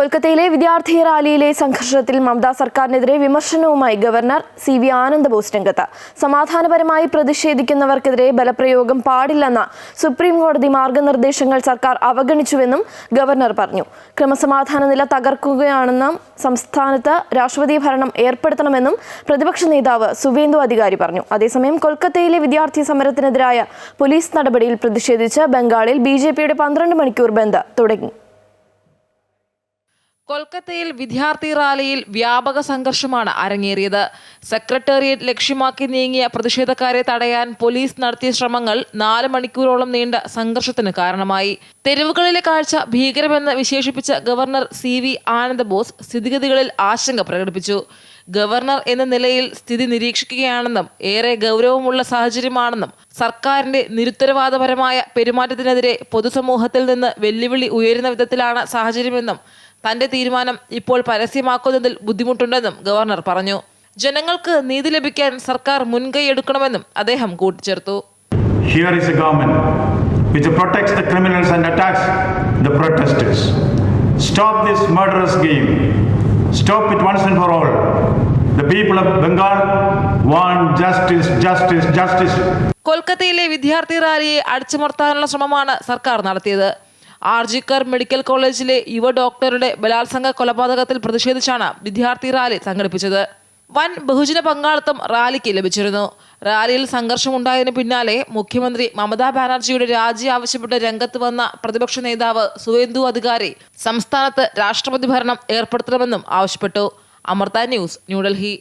കൊൽക്കത്തയിലെ വിദ്യാർത്ഥി റാലിയിലെ സംഘർഷത്തിൽ മമതാ സർക്കാരിനെതിരെ വിമർശനവുമായി ഗവർണർ സി വി ആനന്ദബോസ് രംഗത്ത്. സമാധാനപരമായി പ്രതിഷേധിക്കുന്നവർക്കെതിരെ ബലപ്രയോഗം പാടില്ലെന്ന സുപ്രീം കോടതി മാർഗനിർദ്ദേശങ്ങൾ സർക്കാർ അവഗണിച്ചുവെന്നും ഗവർണർ പറഞ്ഞു. ക്രമസമാധാന നില തകർക്കുകയാണെന്നും സംസ്ഥാനത്ത് രാഷ്ട്രപതി ഭരണം ഏർപ്പെടുത്തണമെന്നും പ്രതിപക്ഷ നേതാവ് സുവേന്ദു അധികാരി പറഞ്ഞു. അതേസമയം കൊൽക്കത്തയിലെ വിദ്യാർത്ഥി സമരത്തിനെതിരായ പോലീസ് നടപടിയിൽ പ്രതിഷേധിച്ച് ബംഗാളിൽ ബി ജെ പിയുടെ പന്ത്രണ്ട് മണിക്കൂർ ബന്ദ് തുടങ്ങി. കൊൽക്കത്തയിൽ വിദ്യാർത്ഥി റാലിയിൽ വ്യാപക സംഘർഷമാണ് അരങ്ങേറിയത്. സെക്രട്ടേറിയറ്റ് ലക്ഷ്യമാക്കി നീങ്ങിയ പ്രതിഷേധക്കാരെ തടയാൻ പോലീസ് നടത്തിയ ശ്രമങ്ങൾ നാല് മണിക്കൂറോളം നീണ്ട സംഘർഷത്തിന് കാരണമായി. തെരുവുകളിലെ കാഴ്ച ഭീകരമെന്ന് വിശേഷിപ്പിച്ച ഗവർണർ സി വി ആനന്ദബോസ് സ്ഥിതിഗതികളിൽ ആശങ്ക പ്രകടിപ്പിച്ചു. ഗവർണർ എന്ന നിലയിൽ സ്ഥിതി നിരീക്ഷിക്കുകയാണെന്നും ഏറെ ഗൗരവമുള്ള സാഹചര്യമാണെന്നും സർക്കാരിന്റെ നിരുത്തരവാദപരമായ പെരുമാറ്റത്തിനെതിരെ പൊതുസമൂഹത്തിൽ നിന്ന് വെല്ലുവിളി ഉയരുന്ന വിധത്തിലാണ് സാഹചര്യമെന്നും തന്റെ തീരുമാനം ഇപ്പോൾ പരസ്യമാക്കുന്നതിൽ ബുദ്ധിമുട്ടുണ്ടെന്നും ഗവർണർ പറഞ്ഞു. ജനങ്ങൾക്ക് നീതി ലഭിക്കാൻ സർക്കാർ മുൻകൈ എടുക്കണമെന്നും അദ്ദേഹം കൂട്ടിച്ചേർത്തു. കൊൽക്കത്തയിലെ വിദ്യാർത്ഥി റാലിയെ അടിച്ചമർത്താനുള്ള ശ്രമമാണ് സർക്കാർ നടത്തിയത്. ആർജിക്കർ മെഡിക്കൽ കോളേജിലെ യുവ ഡോക്ടറുടെ ബലാത്സംഗ കൊലപാതകത്തിൽ പ്രതിഷേധിച്ചാണ് വിദ്യാർത്ഥി റാലി സംഘടിപ്പിച്ചത്. വൻ ബഹുജന പങ്കാളിത്തം റാലിക്ക് ലഭിച്ചിരുന്നു. റാലിയിൽ സംഘർഷമുണ്ടായതിനു പിന്നാലെ മുഖ്യമന്ത്രി മമതാ ബാനർജിയുടെ രാജി ആവശ്യപ്പെട്ട് രംഗത്ത് വന്ന പ്രതിപക്ഷ നേതാവ് സുവേന്ദു അധികാരി സംസ്ഥാനത്ത് രാഷ്ട്രപതി ഭരണം ഏർപ്പെടുത്തണമെന്നും ആവശ്യപ്പെട്ടു. അമൃത ന്യൂസ് ന്യൂഡൽഹി.